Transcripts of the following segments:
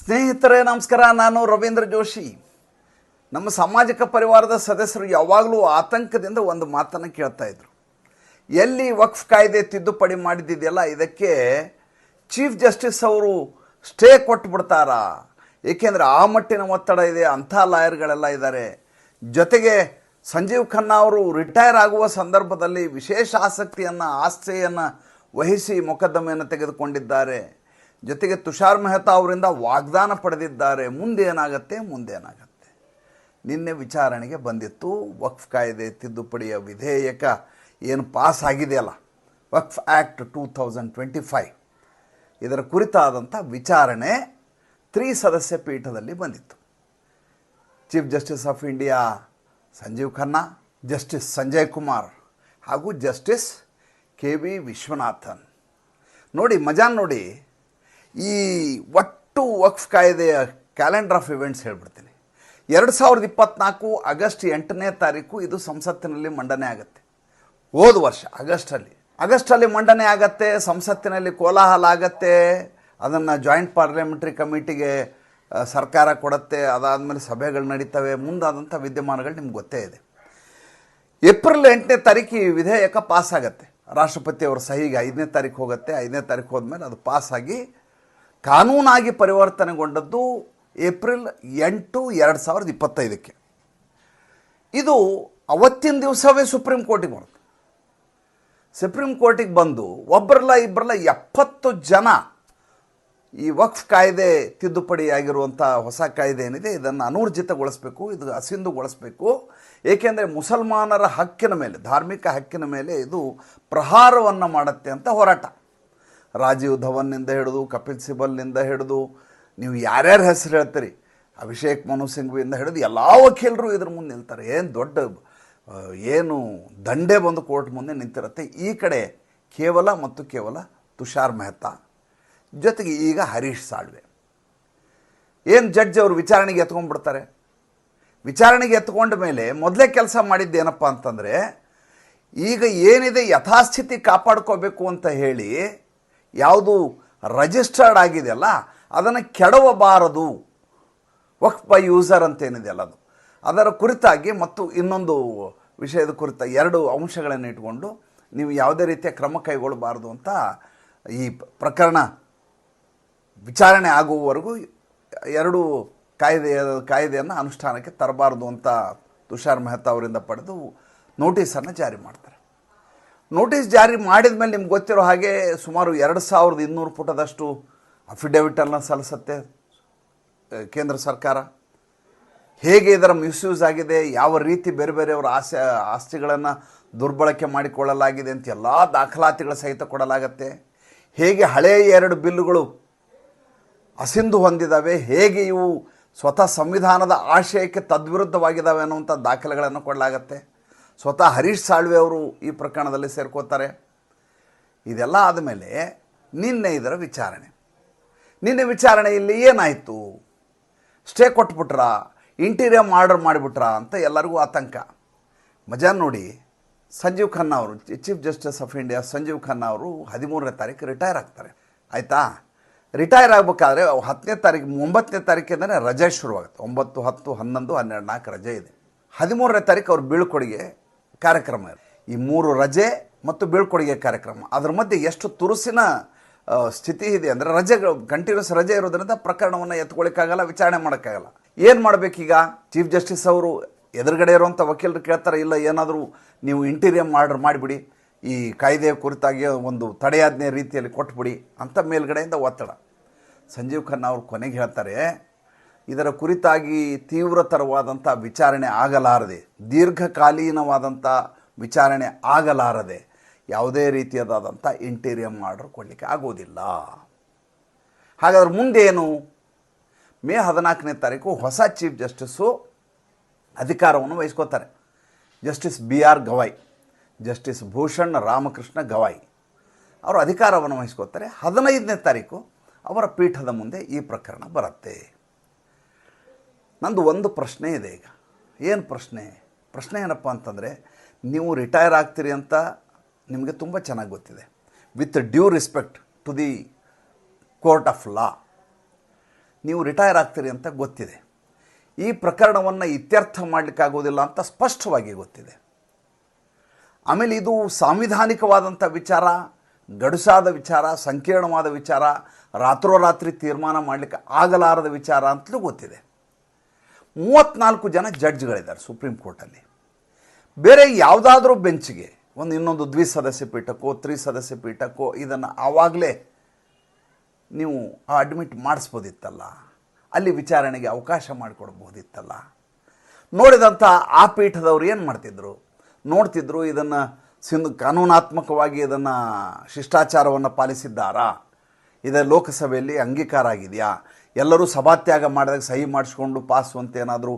ಸ್ನೇಹಿತರೇ, ನಮಸ್ಕಾರ. ನಾನು ರವೀಂದ್ರ ಜೋಶಿ. ನಮ್ಮ ಸಾಮಾಜಿಕ ಪರಿವಾರದ ಸದಸ್ಯರು ಯಾವಾಗಲೂ ಆತಂಕದಿಂದ ಒಂದು ಮಾತನ್ನು ಕೇಳ್ತಾ ಇದ್ರು. ಎಲ್ಲಿ ವಕ್ಫ್ ಕಾಯ್ದೆ ತಿದ್ದುಪಡಿ ಮಾಡಿದ್ದಿದೆಯಲ್ಲ ಇದಕ್ಕೆ ಚೀಫ್ ಜಸ್ಟಿಸ್ ಅವರು ಸ್ಟೇ ಕೊಟ್ಬಿಡ್ತಾರಾ? ಏಕೆಂದರೆ ಆ ಮಟ್ಟಿನ ಒತ್ತಡ ಇದೆ, ಅಂಥ ಲಾಯರ್ಗಳೆಲ್ಲ ಇದ್ದಾರೆ ಜೊತೆಗೆ ಸಂಜೀವ್ ಖನ್ನಾ ಅವರು ರಿಟೈರ್ ಆಗುವ ಸಂದರ್ಭದಲ್ಲಿ ವಿಶೇಷ ಆಸಕ್ತಿಯನ್ನು ಆಸ್ಥೆಯನ್ನು ವಹಿಸಿ ಮೊಕದ್ದಮೆಯನ್ನು ತೆಗೆದುಕೊಂಡಿದ್ದಾರೆ. ಜೊತೆಗೆ ತುಷಾರ್ ಮೆಹ್ತಾ ಅವರಿಂದ ವಾಗ್ದಾನ ಪಡೆದಿದ್ದಾರೆ. ಮುಂದೇನಾಗತ್ತೆ ಮುಂದೇನಾಗತ್ತೆ ನಿನ್ನೆ ವಿಚಾರಣೆಗೆ ಬಂದಿತ್ತು. ವಕ್ಫ್ ಕಾಯ್ದೆ ತಿದ್ದುಪಡಿಯ ವಿಧೇಯಕ ಏನು ಪಾಸ್ ಆಗಿದೆಯಲ್ಲ? Waqf act two thousand twenty five. ಇದರ ಕುರಿತಾದಂಥ ವಿಚಾರಣೆ ತ್ರೀ ಸದಸ್ಯ ಪೀಠದಲ್ಲಿ ಬಂದಿತ್ತು. Chief justice of India Sanjiv Khanna, justice Sanjay Kumar ಹಾಗೂ ಜಸ್ಟಿಸ್ ಕೆ ವಿ ವಿಶ್ವನಾಥನ್. ನೋಡಿ, ಮಜಾನ್ ನೋಡಿ ಈ ಒಟ್ಟು ವಕ್ಫ್ ಕಾಯ್ದೆಯ ಕ್ಯಾಲೆಂಡರ್ ಆಫ್ ಇವೆಂಟ್ಸ್ ಹೇಳ್ಬಿಡ್ತೀನಿ. ಎರಡು ಸಾವಿರದ ಇಪ್ಪತ್ನಾಲ್ಕು ಆಗಸ್ಟ್ ಎಂಟನೇ ತಾರೀಕು ಇದು ಸಂಸತ್ತಿನಲ್ಲಿ ಮಂಡನೆ ಆಗುತ್ತೆ. ಹೋದ ವರ್ಷ ಆಗಸ್ಟಲ್ಲಿ. ಆಗಸ್ಟಲ್ಲಿ ಮಂಡನೆ ಆಗತ್ತೆ, ಸಂಸತ್ತಿನಲ್ಲಿ ಕೋಲಾಹಲ ಆಗತ್ತೆ, ಅದನ್ನು ಜಾಯಿಂಟ್ ಪಾರ್ಲಿಮೆಂಟ್ರಿ ಕಮಿಟಿಗೆ ಸರ್ಕಾರ ಕೊಡುತ್ತೆ, ಅದಾದಮೇಲೆ ಸಭೆಗಳು ನಡೀತವೆ ಮುಂದಾದಂಥ ವಿದ್ಯಮಾನಗಳು ನಿಮ್ಗೆ ಗೊತ್ತೇ ಇದೆ. ಏಪ್ರಿಲ್ ಎಂಟನೇ ತಾರೀಕು ಈ ವಿಧೇಯಕ ಪಾಸ್ ಆಗುತ್ತೆ. ರಾಷ್ಟ್ರಪತಿಯವರ ಸಹಿಗೆ ಐದನೇ ತಾರೀಕು ಹೋಗುತ್ತೆ, ಐದನೇ ತಾರೀಕು ಹೋದ್ಮೇಲೆ ಅದು ಪಾಸ್ ಆಗಿ ಕಾನೂನಾಗಿ ಪರಿವರ್ತನೆಗೊಂಡದ್ದು ಏಪ್ರಿಲ್ ಎಂಟು ಎರಡು ಸಾವಿರದ ಇಪ್ಪತ್ತೈದಕ್ಕೆ. ಇದು ಅವತ್ತಿನ ದಿವಸವೇ ಸುಪ್ರೀಂ ಕೋರ್ಟಿಗೆ ಬರುತ್ತೆ. ಸುಪ್ರೀಂ ಕೋರ್ಟಿಗೆ ಬಂದು ಒಬ್ಬರಲ್ಲ ಇಬ್ಬರಲ್ಲ ಎಪ್ಪತ್ತು ಜನ ಈ ವಕ್ಫ್ ಕಾಯ್ದೆ ತಿದ್ದುಪಡಿ ಆಗಿರುವಂಥ ಹೊಸ ಕಾಯ್ದೆ ಏನಿದೆ, ಇದನ್ನು ಅನೂರ್ಜಿತಗೊಳಿಸಬೇಕು, ಇದು ಅಸಿಂಧುಗೊಳಿಸಬೇಕು. ಏಕೆಂದರೆ ಮುಸಲ್ಮಾನರ ಹಕ್ಕಿನ ಮೇಲೆ, ಧಾರ್ಮಿಕ ಹಕ್ಕಿನ ಮೇಲೆ ಇದು ಪ್ರಹಾರವನ್ನು ಮಾಡುತ್ತೆ ಅಂತ ಹೋರಾಟ. ರಾಜೀವ್ ಧವನ್ನಿಂದ ಹಿಡಿದು, ಕಪಿಲ್ ಸಿಬಲ್ನಿಂದ ಹಿಡಿದು, ನೀವು ಯಾರ್ಯಾರ ಹೆಸರು ಹೇಳ್ತೀರಿ? ಅಭಿಷೇಕ್ ಮನು ಸಿಂಘ್ವಿಯಿಂದ ಹಿಡಿದು ಎಲ್ಲ ವಕೀಲರು ಇದ್ರ ಮುಂದೆ ನಿಲ್ತಾರೆ. ಏನು ದೊಡ್ಡ ಏನು ದಂಡೆ ಬಂದು ಕೋರ್ಟ್ ಮುಂದೆ ನಿಂತಿರುತ್ತೆ. ಈ ಕಡೆ ಕೇವಲ ಮತ್ತು ಕೇವಲ ತುಷಾರ್ ಮೆಹ್ತಾ. ಜೊತೆಗೆ ಈಗ ಹರೀಶ್ ಸಾಳ್ವೆ. ಏನು ಜಡ್ಜ್ ಅವರು ವಿಚಾರಣೆಗೆ ಎತ್ಕೊಂಡ್ಬಿಡ್ತಾರೆ? ವಿಚಾರಣೆಗೆ ಎತ್ಕೊಂಡ ಮೇಲೆ ಮೊದಲೇ ಕೆಲಸ ಮಾಡಿದ್ದೇನಪ್ಪ ಅಂತಂದರೆ, ಈಗ ಏನಿದೆ ಯಥಾಸ್ಥಿತಿ ಕಾಪಾಡ್ಕೋಬೇಕು ಅಂತ ಹೇಳಿ ಯಾವುದು ರಿಜಿಸ್ಟರ್ಡ್ ಆಗಿದೆಯಲ್ಲ ಅದನ್ನು ಕೆಡವಬಾರದು. ವಕ್ಫ್ ಬೈ ಯೂಸರ್ ಅಂತ ಏನಿದೆಯಲ್ಲ ಅದು. ಅದರ ಕುರಿತಾಗಿ ಮತ್ತು ಇನ್ನೊಂದು ವಿಷಯದ ಕುರಿತ ಎರಡು ಅಂಶಗಳನ್ನು ಇಟ್ಕೊಂಡು ನೀವು ಯಾವುದೇ ರೀತಿಯ ಕ್ರಮ ಕೈಗೊಳ್ಳಬಾರದು ಅಂತ ಈ ಪ್ರಕರಣ ವಿಚಾರಣೆ ಆಗುವವರೆಗೂ ಎರಡು ಕಾಯ್ದೆಯ ಕಾಯ್ದೆಯನ್ನು ಅನುಷ್ಠಾನಕ್ಕೆ ತರಬಾರದು ಅಂತ ತುಷಾರ್ ಮೆಹ್ತಾ ಅವರಿಂದ ಪಡೆದು ನೋಟಿಸನ್ನು ಜಾರಿ ಮಾಡ್ತಾರೆ. ನೋಟಿಸ್ ಜಾರಿ ಮಾಡಿದ ಮೇಲೆ ನಿಮ್ಗೆ ಗೊತ್ತಿರೋ ಹಾಗೆ ಸುಮಾರು ಎರಡು ಸಾವಿರದ ಇನ್ನೂರು ಪುಟದಷ್ಟು ಅಫಿಡವಿಟನ್ನು ಸಲ್ಲಿಸುತ್ತೆ ಕೇಂದ್ರ ಸರ್ಕಾರ. ಹೇಗೆ ಇದರ ಮಿಸ್ಯೂಸ್ ಆಗಿದೆ, ಯಾವ ರೀತಿ ಬೇರೆ ಬೇರೆಯವರ ಆಸೆ, ಆಸ್ತಿಗಳನ್ನು ದುರ್ಬಳಕೆ ಮಾಡಿಕೊಳ್ಳಲಾಗಿದೆ ಅಂತ ಎಲ್ಲ ದಾಖಲಾತಿಗಳ ಸಹಿತ ಕೊಡಲಾಗತ್ತೆ. ಹೇಗೆ ಹಳೆಯ ಎರಡು ಬಿಲ್ಲುಗಳು ಅಸಿಂಧು ಹೊಂದಿದ್ದಾವೆ ಹೇಗೆ ಇವು ಸ್ವತಃ ಸಂವಿಧಾನದ ಆಶಯಕ್ಕೆ ತದ್ವಿರುದ್ಧವಾಗಿದ್ದಾವೆ ಅನ್ನುವಂಥ ದಾಖಲೆಗಳನ್ನು ಕೊಡಲಾಗತ್ತೆ. ಸ್ವತಃ ಹರೀಶ್ ಸಾಳ್ವೆ ಅವರು ಈ ಪ್ರಕರಣದಲ್ಲಿ ಸೇರ್ಕೋತಾರೆ. ಇದೆಲ್ಲ ಆದಮೇಲೆ ನಿನ್ನೆ ಇದರ ವಿಚಾರಣೆ. ನಿನ್ನೆ ವಿಚಾರಣೆಯಲ್ಲಿ ಏನಾಯಿತು? ಸ್ಟೇ ಕೊಟ್ಬಿಟ್ರ? ಇಂಟೀರಿಯರ್ ಆರ್ಡರ್ ಮಾಡಿಬಿಟ್ರಾ ಅಂತ ಎಲ್ಲರಿಗೂ ಆತಂಕ. ಮಜಾ ನೋಡಿ. ಸಂಜೀವ್ ಖನ್ನಾ ಅವರು, chief justice of India Sanjiv Khanna ಅವರು ಹದಿಮೂರನೇ ತಾರೀಕು ರಿಟೈರ್ ಆಗ್ತಾರೆ. ಆಯಿತಾ? ರಿಟೈರ್ ಆಗಬೇಕಾದ್ರೆ ಹತ್ತನೇ ತಾರೀಕು, ಒಂಬತ್ತನೇ ತಾರೀಕಿಂದನೇ ರಜೆ ಶುರುವಾಗುತ್ತೆ. ಒಂಬತ್ತು, ಹತ್ತು, ಹನ್ನೊಂದು, ಹನ್ನೆರಡು, ನಾಲ್ಕು ರಜೆ ಇದೆ. ಹದಿಮೂರನೇ ತಾರೀಕು ಅವರು ಬೀಳ್ಕೊಡುಗೆ ಕಾರ್ಯಕ್ರಮ ಈ ಮೂರು ರಜೆ ಮತ್ತು ಬೀಳ್ಕೊಡುಗೆ ಕಾರ್ಯಕ್ರಮ. ಅದ್ರ ಮಧ್ಯೆ ಎಷ್ಟು ತುರುಸಿನ ಸ್ಥಿತಿ ಇದೆ ಅಂದರೆ ರಜೆಗಳು ಕಂಟಿನ್ಯೂಸ್ ರಜೆ ಇರೋದ್ರಿಂದ ಪ್ರಕರಣವನ್ನು ಎತ್ಕೊಳ್ಳಿಕ್ಕಾಗಲ್ಲ, ವಿಚಾರಣೆ ಮಾಡೋಕ್ಕಾಗಲ್ಲ. ಏನು ಮಾಡಬೇಕೀಗ? ಚೀಫ್ ಜಸ್ಟಿಸ್ ಅವರು ಎದುರುಗಡೆ ಇರುವಂಥ ವಕೀಲರು ಕೇಳ್ತಾರೆ, ಇಲ್ಲ, ಏನಾದರೂ ನೀವು ಇಂಟೀರಿಯಮ್ ಆರ್ಡರ್ ಮಾಡಿಬಿಡಿ. ಈ ಕಾಯ್ದೆಯ ಕುರಿತಾಗಿ ಒಂದು ತಡೆಯಾಜ್ಞೆ ರೀತಿಯಲ್ಲಿ ಕೊಟ್ಬಿಡಿ ಅಂತ ಮೇಲ್ಗಡೆಯಿಂದ ಒತ್ತಡ. ಸಂಜೀವ್ ಖನ್ನಾ ಅವರು ಕೊನೆಗೆ ಹೇಳ್ತಾರೆ ಇದರ ಕುರಿತಾಗಿ ತೀವ್ರತರವಾದಂಥ ವಿಚಾರಣೆ ಆಗಲಾರದೆ, ದೀರ್ಘಕಾಲೀನವಾದಂಥ ವಿಚಾರಣೆ ಆಗಲಾರದೆ ಯಾವುದೇ ರೀತಿಯಾದಂಥ ಇಂಟೀರಿಯಮ್ ಆರ್ಡರ್ ಕೊಡಲಿಕ್ಕೆ ಆಗೋದಿಲ್ಲ. ಹಾಗಾದ್ರೆ ಮುಂದೇನು? ಮೇ ಹದಿನಾಲ್ಕನೇ ತಾರೀಕು ಹೊಸ ಚೀಫ್ ಜಸ್ಟಿಸ್ಸು ಅಧಿಕಾರವನ್ನು ವಹಿಸ್ಕೋತಾರೆ justice B R Gavai, justice Bhushan Ramakrishna Gavai ಅವರು ಅಧಿಕಾರವನ್ನು ವಹಿಸ್ಕೋತಾರೆ ಹದಿನೈದನೇ ತಾರೀಕು ಅವರ ಪೀಠದ ಮುಂದೆ ಈ ಪ್ರಕರಣ ಬರುತ್ತೆ. ನಂದು ಒಂದು ಪ್ರಶ್ನೆ ಇದೆ ಈಗ. ಏನು ಪ್ರಶ್ನೆ? ಪ್ರಶ್ನೆ ಏನಪ್ಪ ಅಂತಂದರೆ, ನೀವು ರಿಟೈರ್ ಆಗ್ತೀರಿ ಅಂತ ನಿಮಗೆ ತುಂಬ ಚೆನ್ನಾಗಿ ಗೊತ್ತಿದೆ. With due respect to the court of law, ನೀವು ರಿಟೈರ್ ಆಗ್ತೀರಿ ಅಂತ ಗೊತ್ತಿದೆ. ಈ ಪ್ರಕರಣವನ್ನು ಇತ್ಯರ್ಥ ಮಾಡಲಿಕ್ಕಾಗೋದಿಲ್ಲ ಅಂತ ಸ್ಪಷ್ಟವಾಗಿ ಗೊತ್ತಿದೆ. ಆಮೇಲೆ ಇದು ಸಾಂವಿಧಾನಿಕವಾದಂಥ ವಿಚಾರ, ಗಡುಸಾದ ವಿಚಾರ, ಸಂಕೀರ್ಣವಾದ ವಿಚಾರ, ರಾತ್ರೋರಾತ್ರಿ ತೀರ್ಮಾನ ಮಾಡಲಿಕ್ಕೆ ಆಗಲಾರದ ವಿಚಾರ ಅಂತಲೂ ಗೊತ್ತಿದೆ. ಮೂವತ್ತ್ನಾಲ್ಕು ಜನ ಜಡ್ಜ್ಗಳಿದ್ದಾರೆ ಸುಪ್ರೀಂ ಕೋರ್ಟಲ್ಲಿ. ಬೇರೆ ಯಾವುದಾದ್ರೂ ಬೆಂಚ್ಗೆ ಒಂದು ಇನ್ನೊಂದು ದ್ವಿಸದಸ್ಯ ಪೀಠಕ್ಕೋ, ತ್ರಿಸದಸ್ಯ ಪೀಠಕ್ಕೋ ಇದನ್ನು ಆವಾಗಲೇ ನೀವು ಅಡ್ಮಿಟ್ ಮಾಡಿಸ್ಬೋದಿತ್ತಲ್ಲ, ಅಲ್ಲಿ ವಿಚಾರಣೆಗೆ ಅವಕಾಶ ಮಾಡಿಕೊಡ್ಬೋದಿತ್ತಲ್ಲ. ನೋಡಿದಂಥ ಆ ಪೀಠದವ್ರು ಏನು ಮಾಡ್ತಿದ್ರು? ನೋಡ್ತಿದ್ರು ಇದನ್ನು ಸಿಂಧು ಕಾನೂನಾತ್ಮಕವಾಗಿ ಇದನ್ನು ಶಿಷ್ಟಾಚಾರವನ್ನು ಪಾಲಿಸಿದ್ದಾರಾ? ಇದೇ ಲೋಕಸಭೆಯಲ್ಲಿ ಅಂಗೀಕಾರ ಆಗಿದೆಯಾ? ಎಲ್ಲರೂ ಸಭಾತ್ಯಾಗ ಮಾಡಿದಾಗ ಸಹಿ ಮಾಡಿಸ್ಕೊಂಡು ಪಾಸು ಅಂತ ಏನಾದರೂ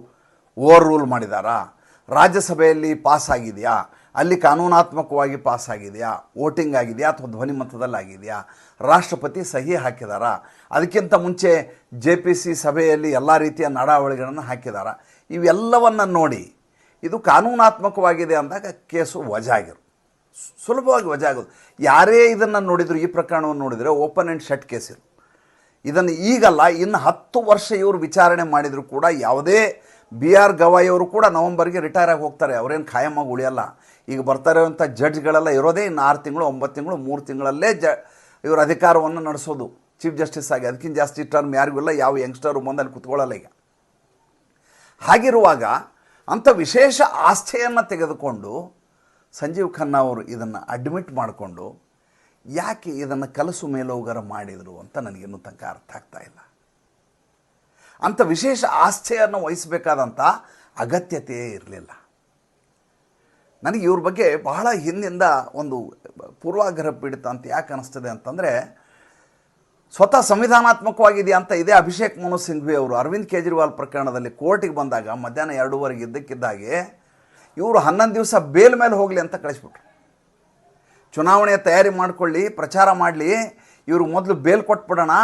ಓವರ್ ರೂಲ್ ಮಾಡಿದಾರಾ? ರಾಜ್ಯಸಭೆಯಲ್ಲಿ ಪಾಸ್ ಆಗಿದೆಯಾ? ಅಲ್ಲಿ ಕಾನೂನಾತ್ಮಕವಾಗಿ ಪಾಸ್ ಆಗಿದೆಯಾ? ವೋಟಿಂಗ್ ಆಗಿದೆಯಾ ಅಥವಾ ಧ್ವನಿಮತದಲ್ಲಿ ಆಗಿದೆಯಾ? ರಾಷ್ಟ್ರಪತಿ ಸಹಿ ಹಾಕಿದಾರಾ? ಅದಕ್ಕಿಂತ ಮುಂಚೆ ಜೆ ಪಿ ಸಿ ಸಭೆಯಲ್ಲಿ ಎಲ್ಲ ರೀತಿಯ ನಡಾವಳಿಗಳನ್ನು ಹಾಕಿದಾರ? ಇವೆಲ್ಲವನ್ನು ನೋಡಿ ಇದು ಕಾನೂನಾತ್ಮಕವಾಗಿದೆ ಅಂದಾಗ ಕೇಸು ವಜಾ ಆಗಿರು ಸುಲಭವಾಗಿ ವಜಾ ಆಗೋದು ಯಾರೇ ಇದನ್ನು ನೋಡಿದರೂ ಈ ಪ್ರಕರಣವನ್ನು ನೋಡಿದರೆ ಓಪನ್ ಆ್ಯಂಡ್ ಶಟ್ ಕೇಸ್ ಇದು. ಇದನ್ನು ಈಗಲ್ಲ, ಇನ್ನು ಹತ್ತು ವರ್ಷ ಇವರು ವಿಚಾರಣೆ ಮಾಡಿದರೂ ಕೂಡ ಯಾವುದೇ ಬಿ ಆರ್ ಗವಾಯಿಯವರು ಕೂಡ ನವಂಬರ್ಗೆ ರಿಟೈರ್ ಆಗಿ ಹೋಗ್ತಾರೆ, ಅವರೇನು ಖಾಯಮಾಗಿ ಉಳಿಯಲ್ಲ. ಈಗ ಬರ್ತಾ ಇರೋವಂಥ ಜಡ್ಜ್ಗಳೆಲ್ಲ ಇರೋದೇ ಇನ್ನು ಆರು ತಿಂಗಳು, ಒಂಬತ್ತು ತಿಂಗಳು, ಮೂರು ತಿಂಗಳಲ್ಲೇ ಜ ಇವರು ಅಧಿಕಾರವನ್ನು ನಡೆಸೋದು. ಚೀಫ್ ಜಸ್ಟಿಸ್ ಆಗಿ ಅದಕ್ಕಿಂತ ಜಾಸ್ತಿ ಟರ್ಮ್ ಯಾರಿಗೂ ಇಲ್ಲ, ಯಾವ ಯಂಗ್ಸ್ಟರು ಬಂದಲ್ಲಿ ಕುತ್ಕೊಳ್ಳಲ್ಲ ಈಗ. ಹಾಗಿರುವಾಗ ಅಂಥ ವಿಶೇಷ ಆಸ್ಥೆಯನ್ನು ತೆಗೆದುಕೊಂಡು ಸಂಜೀವ್ ಖನ್ನಾ ಅವರು ಇದನ್ನು ಅಡ್ಮಿಟ್ ಮಾಡಿಕೊಂಡು ಯಾಕೆ ಇದನ್ನು ಕಲಸು ಮೇಲೋಗರ ಮಾಡಿದರು ಅಂತ ನನಗಿನ್ನೂ ತನಕ ಅರ್ಥ ಆಗ್ತಾ ಇಲ್ಲ. ಅಂಥ ವಿಶೇಷ ಆಸ್ಥೆಯನ್ನು ವಹಿಸಬೇಕಾದಂಥ ಅಗತ್ಯತೆಯೇ ಇರಲಿಲ್ಲ. ನನಗೆ ಇವ್ರ ಬಗ್ಗೆ ಬಹಳ ಹಿಂದಿಂದ ಒಂದು ಪೂರ್ವಾಗ್ರಹ ಪೀಡಿತ ಅಂತ ಯಾಕೆ ಅನಿಸ್ತದೆ ಅಂತಂದರೆ, ಸ್ವತಃ ಸಂವಿಧಾನಾತ್ಮಕವಾಗಿದೆಯಾ ಅಂತ ಇದೇ ಅಭಿಷೇಕ್ ಮನು ಸಿಂಘ್ವಿ ಅವರು ಅರವಿಂದ್ ಕೇಜ್ರಿವಾಲ್ ಪ್ರಕರಣದಲ್ಲಿ ಕೋರ್ಟಿಗೆ ಬಂದಾಗ ಮಧ್ಯಾಹ್ನ ಎರಡೂವರೆಗೆ ಇದ್ದಕ್ಕಿದ್ದಾಗೆ ಇವರು ಹನ್ನೊಂದು ದಿವಸ ಬೇಲ್ ಮೇಲೆ ಹೋಗಲಿ ಅಂತ ಕಳಿಸ್ಬಿಟ್ರು. ಚುನಾವಣೆಯ ತಯಾರಿ ಮಾಡಿಕೊಳ್ಳಿ, ಪ್ರಚಾರ ಮಾಡಲಿ, ಇವರು ಮೊದಲು ಬೇಲ್ ಕೊಟ್ಬಿಡೋಣ,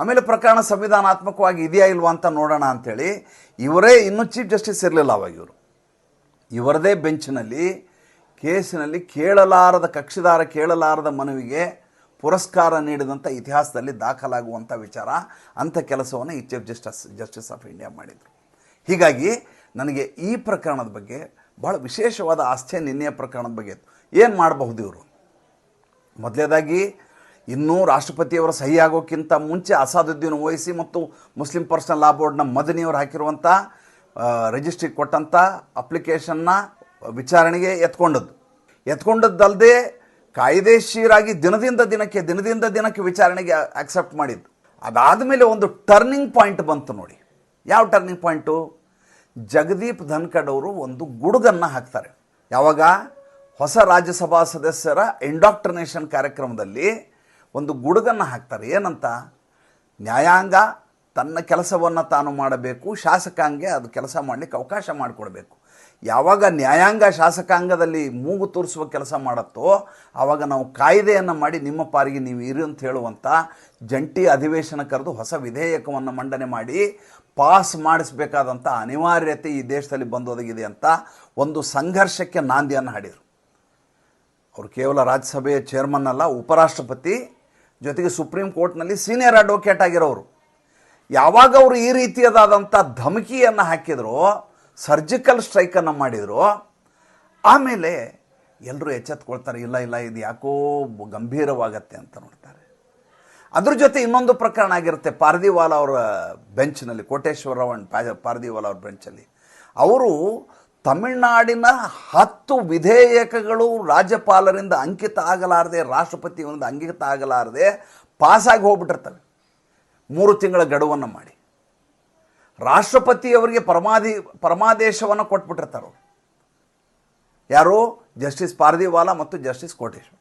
ಆಮೇಲೆ ಪ್ರಕರಣ ಸಂವಿಧಾನಾತ್ಮಕವಾಗಿ ಇದೆಯಾ ಇಲ್ವಾ ಅಂತ ನೋಡೋಣ ಅಂಥೇಳಿ, ಇವರೇ ಇನ್ನೂ ಚೀಫ್ ಜಸ್ಟಿಸ್ ಇರಲಿಲ್ಲ ಅವಾಗ ಇವರು. ಇವರದೇ ಬೆಂಚಿನಲ್ಲಿ, ಕೇಸಿನಲ್ಲಿ ಕೇಳಲಾರದ, ಕಕ್ಷಿದಾರ ಕೇಳಲಾರದ ಮನವಿಗೆ ಪುರಸ್ಕಾರ ನೀಡಿದಂಥ ಇತಿಹಾಸದಲ್ಲಿ ದಾಖಲಾಗುವಂಥ ವಿಚಾರ ಅಂಥ ಕೆಲಸವನ್ನು ಈ chief justice justice of India ಮಾಡಿದರು. ಹೀಗಾಗಿ ನನಗೆ ಈ ಪ್ರಕರಣದ ಬಗ್ಗೆ ಭಾಳ ವಿಶೇಷವಾದ ಆಸ್ಥೆ ನಿನ್ನೆಯ ಪ್ರಕರಣದ ಬಗ್ಗೆ ಏನು ಮಾಡಬಹುದು ಇವರು? ಮೊದಲೇದಾಗಿ ಇನ್ನೂ ರಾಷ್ಟ್ರಪತಿಯವರ ಸಹಿ ಆಗೋಕ್ಕಿಂತ ಮುಂಚೆ ಅಸಾದುದ್ದೀನ್ ಓವೈಸಿ ಮತ್ತು ಮುಸ್ಲಿಂ ಪರ್ಸನಲ್ ಲಾ ಬೋರ್ಡ್ನ ಮದನಿಯವರು ಹಾಕಿರುವಂಥ ರಿಜಿಸ್ಟ್ರಿ ಕೊಟ್ಟಂಥ ಅಪ್ಲಿಕೇಶನ್ನ ವಿಚಾರಣೆಗೆ ಎತ್ಕೊಂಡದ್ದು. ಎತ್ಕೊಂಡದ್ದಲ್ಲದೆ ಕಾಯ್ದೆಶೀರಾಗಿ ದಿನದಿಂದ ದಿನಕ್ಕೆ ದಿನದಿಂದ ದಿನಕ್ಕೆ ವಿಚಾರಣೆಗೆ ಅಕ್ಸೆಪ್ಟ್ ಮಾಡಿದ್ದು. ಅದಾದ ಮೇಲೆ ಒಂದು ಟರ್ನಿಂಗ್ ಪಾಯಿಂಟ್ ಬಂತು ನೋಡಿ. ಯಾವ ಟರ್ನಿಂಗ್ ಪಾಯಿಂಟು ಜಗದೀಪ್ ಧನ್ಕಡ್ ಅವರು ಒಂದು ಗುಡುಗನ್ನು ಹಾಕ್ತಾರೆ. ಯಾವಾಗ? ಹೊಸ ರಾಜ್ಯಸಭಾ ಸದಸ್ಯರ ಇಂಡಾಕ್ಟ್ರನೇಷನ್ ಕಾರ್ಯಕ್ರಮದಲ್ಲಿ ಒಂದು ಗುಡುಗನ್ನು ಹಾಕ್ತಾರೆ. ಏನಂತ? ನ್ಯಾಯಾಂಗ ತನ್ನ ಕೆಲಸವನ್ನು ತಾನು ಮಾಡಬೇಕು, ಶಾಸಕಾಂಗೆ ಅದು ಕೆಲಸ ಮಾಡಲಿಕ್ಕೆ ಅವಕಾಶ ಮಾಡಿಕೊಡಬೇಕು. ಯಾವಾಗ ನ್ಯಾಯಾಂಗ ಶಾಸಕಾಂಗದಲ್ಲಿ ಮೂಗು ತೋರಿಸುವ ಕೆಲಸ ಮಾಡುತ್ತೋ, ಆವಾಗ ನಾವು ಕಾಯ್ದೆಯನ್ನು ಮಾಡಿ ನಿಮ್ಮ ಪಾರಿಗೆ ನೀವು ಇರಿ ಅಂತ ಹೇಳುವಂಥ ಜಂಟಿ ಅಧಿವೇಶನ ಕರೆದು ಹೊಸ ವಿಧೇಯಕವನ್ನು ಮಂಡನೆ ಮಾಡಿ ಪಾಸ್ ಮಾಡಿಸಬೇಕಾದಂಥ ಅನಿವಾರ್ಯತೆ ಈ ದೇಶದಲ್ಲಿ ಬಂದೊದಗಿದೆ ಅಂತ ಒಂದು ಸಂಘರ್ಷಕ್ಕೆ ನಾಂದಿಯನ್ನು ಹಾಡಿದರು. ಅವರು ಕೇವಲ ರಾಜ್ಯಸಭೆಯ ಚೇರ್ಮನ್ ಅಲ್ಲ, ಉಪರಾಷ್ಟ್ರಪತಿ, ಜೊತೆಗೆ ಸುಪ್ರೀಂ ಕೋರ್ಟ್ನಲ್ಲಿ ಸೀನಿಯರ್ ಅಡ್ವೊಕೇಟ್ ಆಗಿರೋರು. ಯಾವಾಗ ಅವರು ಈ ರೀತಿಯದಾದಂಥ ಧಮಕಿಯನ್ನು ಹಾಕಿದ್ರು ಸರ್ಜಿಕಲ್ ಸ್ಟ್ರೈಕನ್ನು ಮಾಡಿದರು, ಆಮೇಲೆ ಎಲ್ಲರೂ ಎಚ್ಚೆತ್ಕೊಳ್ತಾರೆ, ಇಲ್ಲ ಇಲ್ಲ, ಇದು ಯಾಕೋ ಗಂಭೀರವಾಗತ್ತೆ ಅಂತ ನೋಡ್ತಾರೆ. ಅದ್ರ ಜೊತೆ ಇನ್ನೊಂದು ಪ್ರಕರಣ ಆಗಿರುತ್ತೆ, ಪಾರ್ದಿವಾಲ ಅವರ ಬೆಂಚ್ನಲ್ಲಿ ಕೋಟೇಶ್ವರ ಪಾರ್ದಿವಾಲ ಅವ್ರ ಬೆಂಚಲ್ಲಿ ಅವರು ತಮಿಳುನಾಡಿನ ಹತ್ತು ವಿಧೇಯಕಗಳು ರಾಜ್ಯಪಾಲರಿಂದ ಅಂಕಿತ ಆಗಲಾರದೆ ರಾಷ್ಟ್ರಪತಿಯಿಂದ ಅಂಕಿತ ಆಗಲಾರದೆ ಪಾಸಾಗಿ ಹೋಗ್ಬಿಟ್ಟಿರ್ತವೆ. ಮೂರು ತಿಂಗಳ ಗಡುವನ್ನು ಮಾಡಿ. ರಾಷ್ಟ್ರಪತಿಯವರಿಗೆ ಪರಮಾಧಿ ಪರಮಾದೇಶವನ್ನು ಕೊಟ್ಬಿಟ್ಟಿರ್ತಾರೆ ಯಾರು? ಜಸ್ಟಿಸ್ ಪಾರ್ದಿವಾಲ ಮತ್ತು ಜಸ್ಟಿಸ್ ಕೋಟೇಶ್ವರ.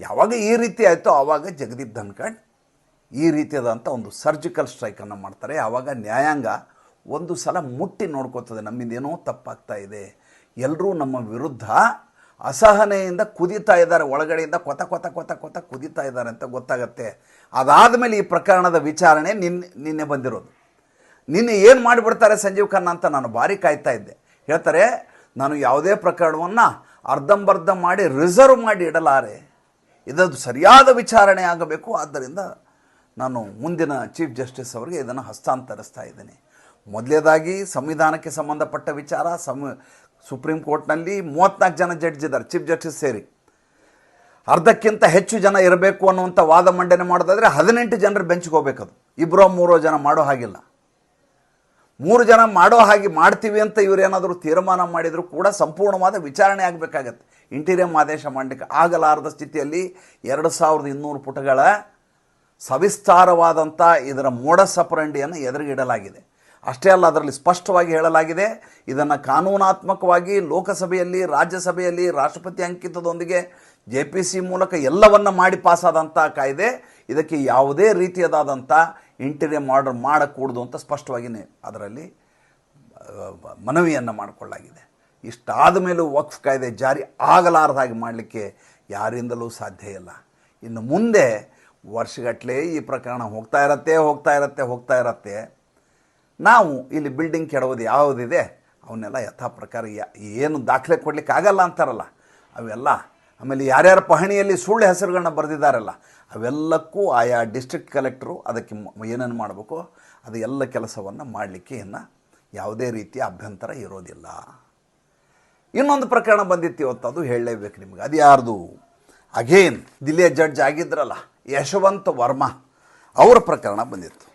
ಯಾವಾಗ ಈ ರೀತಿ ಆಯಿತೋ ಆವಾಗ ಜಗದೀಪ್ ಧನ್ಕಡ್ ಈ ರೀತಿಯಾದಂಥ ಒಂದು ಸರ್ಜಿಕಲ್ ಸ್ಟ್ರೈಕನ್ನು ಮಾಡ್ತಾರೆ. ಆವಾಗ ನ್ಯಾಯಾಂಗ ಒಂದು ಸಲ ಮುಟ್ಟಿ ನೋಡ್ಕೋತದೆ ನಮ್ಮಿಂದ ಏನೋ ತಪ್ಪಾಗ್ತಾ ಇದೆ. ಎಲ್ಲರೂ ನಮ್ಮ ವಿರುದ್ಧ ಅಸಹನೆಯಿಂದ ಕುದೀತಾ ಇದ್ದಾರೆ, ಒಳಗಡೆಯಿಂದ ಕೊತ ಕೊತ ಕೊತ ಕೊತ ಕುದೀತಾ ಇದ್ದಾರೆ ಅಂತ ಗೊತ್ತಾಗತ್ತೆ. ಅದಾದಮೇಲೆ ಈ ಪ್ರಕರಣದ ವಿಚಾರಣೆ ನಿನ್ನೆ ನಿನ್ನೆ ಬಂದಿರೋದು. ನಿನ್ನೆ ಏನು ಮಾಡಿಬಿಡ್ತಾರೆ ಸಂಜೀವ್ ಖನ್ನಾ ಅಂತ ನಾನು ಭಾರಿ ಕಾಯ್ತಾ ಇದ್ದೆ. ಹೇಳ್ತಾರೆ, ನಾನು ಯಾವುದೇ ಪ್ರಕರಣವನ್ನು ಅರ್ಧಂಬರ್ಧ ಮಾಡಿ ರಿಸರ್ವ್ ಮಾಡಿ ಇಡಲಾರೆ. ಇದದು ಸರಿಯಾದ ವಿಚಾರಣೆ ಆಗಬೇಕು. ಆದ್ದರಿಂದ ನಾನು ಮುಂದಿನ ಚೀಫ್ ಜಸ್ಟಿಸ್ ಅವರಿಗೆ ಇದನ್ನು ಹಸ್ತಾಂತರಿಸ್ತಾ ಇದ್ದೀನಿ. ಮೊದಲೇದಾಗಿ ಸಂವಿಧಾನಕ್ಕೆ ಸಂಬಂಧಪಟ್ಟ ವಿಚಾರ, ಸಮ, ಸುಪ್ರೀಂ ಕೋರ್ಟ್ನಲ್ಲಿ ಮೂವತ್ತ್ನಾಲ್ಕು ಜನ ಜಡ್ಜ್ ಇದ್ದಾರೆ, ಚೀಫ್ ಜಸ್ಟಿಸ್ ಸೇರಿ. ಅರ್ಧಕ್ಕಿಂತ ಹೆಚ್ಚು ಜನ ಇರಬೇಕು ಅನ್ನುವಂಥ ವಾದ ಮಂಡನೆ ಮಾಡೋದಾದರೆ ಹದಿನೆಂಟು ಜನರ ಬೆಂಚ್ಗೆ ಹೋಗ್ಬೇಕದು. ಇಬ್ಬರೋ ಮೂರೋ ಜನ ಮಾಡೋ ಹಾಗಿಲ್ಲ. ಮೂರು ಜನ ಮಾಡೋ ಹಾಗೆ ಮಾಡ್ತೀವಿ ಅಂತ ಇವರೇನಾದರೂ ತೀರ್ಮಾನ ಮಾಡಿದರೂ ಕೂಡ ಸಂಪೂರ್ಣವಾದ ವಿಚಾರಣೆ ಆಗಬೇಕಾಗತ್ತೆ. ಇಂಟೀರಿಯಂ ಆದೇಶ ಮಾಡಲಿಕ್ಕೆ ಆಗಲಾರದ ಸ್ಥಿತಿಯಲ್ಲಿ ಎರಡು ಸಾವಿರದ ಇನ್ನೂರು ಪುಟಗಳ ಸವಿಸ್ತಾರವಾದಂಥ ಇದರ ಮೋಡ ಸಪರಂಡಿಯನ್ನು ಎದುರುಗಿಡಲಾಗಿದೆ. ಅಷ್ಟೇ ಅಲ್ಲ, ಅದರಲ್ಲಿ ಸ್ಪಷ್ಟವಾಗಿ ಹೇಳಲಾಗಿದೆ, ಇದನ್ನು ಕಾನೂನಾತ್ಮಕವಾಗಿ ಲೋಕಸಭೆಯಲ್ಲಿ, ರಾಜ್ಯಸಭೆಯಲ್ಲಿ ರಾಷ್ಟ್ರಪತಿ ಅಂಕಿತದೊಂದಿಗೆ ಜೆ ಪಿ ಸಿ ಮೂಲಕ ಎಲ್ಲವನ್ನ ಮಾಡಿ ಪಾಸಾದಂಥ ಕಾಯ್ದೆ, ಇದಕ್ಕೆ ಯಾವುದೇ ರೀತಿಯದಾದಂಥ ಇಂಟೀರಿಯರ್ ಆರ್ಡರ್ ಮಾಡಕೂಡದು ಅಂತ ಸ್ಪಷ್ಟವಾಗಿ ಅದರಲ್ಲಿ ಮನವಿಯನ್ನು ಮಾಡಿಕೊಳ್ಳಲಾಗಿದೆ. ಇಷ್ಟಾದ ಮೇಲೂ ವಕ್ಫ್ ಕಾಯ್ದೆ ಜಾರಿ ಆಗಲಾರದಾಗಿ ಮಾಡಲಿಕ್ಕೆ ಯಾರಿಂದಲೂ ಸಾಧ್ಯ ಇಲ್ಲ. ಇನ್ನು ಮುಂದೆ ವರ್ಷಗಟ್ಟಲೆ ಈ ಪ್ರಕರಣ ಹೋಗ್ತಾ ಇರತ್ತೆ ಹೋಗ್ತಾ ಇರತ್ತೆ ಹೋಗ್ತಾ ಇರತ್ತೆ. ನಾವು ಇಲ್ಲಿ ಬಿಲ್ಡಿಂಗ್ ಕೆಡೋದು ಯಾವುದಿದೆ, ಅವನ್ನೆಲ್ಲ ಯಥಾ ಪ್ರಕಾರ ಏನು ದಾಖಲೆ ಕೊಡಲಿಕ್ಕೆ ಆಗಲ್ಲ ಅಂತಾರಲ್ಲ. ಅವೆಲ್ಲ ಆಮೇಲೆ ಯಾರ್ಯಾರ ಪಹಣಿಯಲ್ಲಿ ಸುಳ್ಳು ಹೆಸರುಗಳನ್ನ ಬರೆದಿದ್ದಾರಲ್ಲ ಅವೆಲ್ಲಕ್ಕೂ ಆಯಾ ಡಿಸ್ಟ್ರಿಕ್ಟ್ ಕಲೆಕ್ಟ್ರು ಅದಕ್ಕೆ ಏನೇನು ಮಾಡಬೇಕು? ಅದು ಎಲ್ಲ ಕೆಲಸವನ್ನು ಮಾಡಲಿಕ್ಕೆ ಇನ್ನು ಯಾವುದೇ ರೀತಿಯ ಅಭ್ಯಂತರ ಇರೋದಿಲ್ಲ. ಇನ್ನೊಂದು ಪ್ರಕರಣ ಬಂದಿತ್ತು ಇವತ್ತು, ಅದು ಹೇಳಲೇಬೇಕು ನಿಮಗೆ. ಅದು ಯಾರ್ದು? ಅಗೇನ್ ದಿಲ್ಲಿಯ ಜಡ್ಜ್ ಆಗಿದ್ರಲ್ಲ, ಯಶವಂತ್ ವರ್ಮಾ, ಅವರ ಪ್ರಕರಣ ಬಂದಿತ್ತು.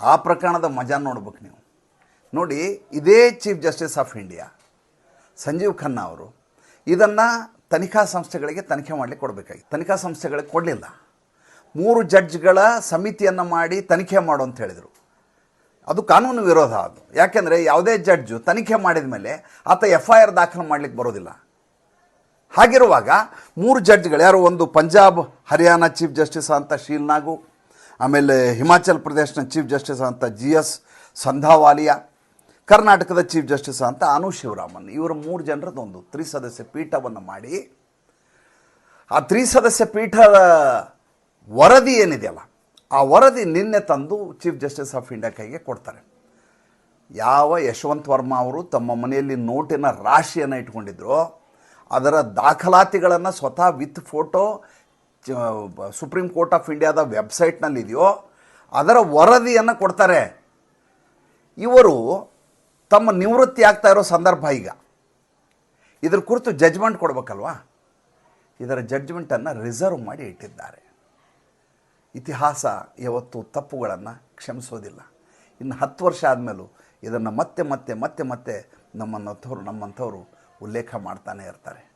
ಆ ಪ್ರಕರಣದ ಮಜಾ ನೋಡ್ಬೇಕು ನೀವು. ನೋಡಿ, ಇದೇ chief justice of India, Sanjiv Khanna ಅವರು, ಇದನ್ನು ತನಿಖಾ ಸಂಸ್ಥೆಗಳಿಗೆ ತನಿಖೆ ಮಾಡಲಿಕ್ಕೆ ಕೊಡಬೇಕಾಗಿತ್ತು. ತನಿಖಾ ಸಂಸ್ಥೆಗಳಿಗೆ ಕೊಡಲಿಲ್ಲ. ಮೂರು ಜಡ್ಜ್ಗಳ ಸಮಿತಿಯನ್ನು ಮಾಡಿ ತನಿಖೆ ಮಾಡು ಅಂತ ಹೇಳಿದರು. ಅದು ಕಾನೂನು ವಿರೋಧ ಅದು. ಯಾಕೆಂದರೆ ಯಾವುದೇ ಜಡ್ಜು ತನಿಖೆ ಮಾಡಿದ ಮೇಲೆ ಆತ ಎಫ್ ಐ ಆರ್ ದಾಖಲು ಮಾಡಲಿಕ್ಕೆ ಬರೋದಿಲ್ಲ. ಹಾಗಿರುವಾಗ ಮೂರು ಜಡ್ಜ್ಗಳು ಯಾರು? ಒಂದು ಪಂಜಾಬ್, ಹರಿಯಾಣ ಚೀಫ್ ಜಸ್ಟಿಸ್ ಅಂತ ಶೀಲ್ ನಾಗು ಆಮೇಲೆ ಹಿಮಾಚಲ್ ಪ್ರದೇಶನ ಚೀಫ್ ಜಸ್ಟಿಸ್ ಅಂತ ಜಿ ಎಸ್ ಸಂಧಾವಾಲಿಯಾ, ಕರ್ನಾಟಕದ ಚೀಫ್ ಜಸ್ಟಿಸ್ ಅಂತ ಅನು ಶಿವರಾಮನ್. ಇವರ ಮೂರು ಜನರದ್ದು. ತ್ರಿಸದಸ್ಯ ಪೀಠವನ್ನು ಮಾಡಿ. ಆ ತ್ರಿಸದಸ್ಯ ಪೀಠದ ವರದಿ ಏನಿದೆಯಲ್ಲ, ಆ ವರದಿ ನಿನ್ನೆ ತಂದು ಚೀಫ್ ಜಸ್ಟಿಸ್ ಆಫ್ ಇಂಡಿಯಾ ಕೈಗೆ ಕೊಡ್ತಾರೆ. ಯಾವ ಯಶವಂತ್ ವರ್ಮಾ ಅವರು ತಮ್ಮ ಮನೆಯಲ್ಲಿ ನೋಟಿನ ರಾಶಿಯನ್ನು ಇಟ್ಕೊಂಡಿದ್ರು, ಅದರ ದಾಖಲಾತಿಗಳನ್ನು ಸ್ವತಃ with photo supreme court of ಇಂಡಿಯಾದ ವೆಬ್ಸೈಟ್ನಲ್ಲಿದೆಯೋ ಅದರ ವರದಿಯನ್ನು ಕೊಡ್ತಾರೆ. ಇವರು ತಮ್ಮ ನಿವೃತ್ತಿ ಆಗ್ತಾ ಇರೋ ಸಂದರ್ಭ ಈಗ. ಇದ್ರ ಕುರಿತು ಜಡ್ಜ್ಮೆಂಟ್ ಕೊಡಬೇಕಲ್ವಾ? ಇದರ ಜಡ್ಜ್ಮೆಂಟನ್ನು ರಿಸರ್ವ್ ಮಾಡಿ ಇಟ್ಟಿದ್ದಾರೆ. ಇತಿಹಾಸ ಯಾವತ್ತು ತಪ್ಪುಗಳನ್ನು ಕ್ಷಮಿಸೋದಿಲ್ಲ. ಇನ್ನು ಹತ್ತು ವರ್ಷ ಆದಮೇಲೂ ಇದನ್ನು ಮತ್ತೆ ಮತ್ತೆ ಮತ್ತೆ ಮತ್ತೆ ನಮ್ಮನ್ನಂಥವ್ರು ನಮ್ಮಂಥವ್ರು ಉಲ್ಲೇಖ ಮಾಡ್ತಾನೆ ಇರ್ತಾರೆ.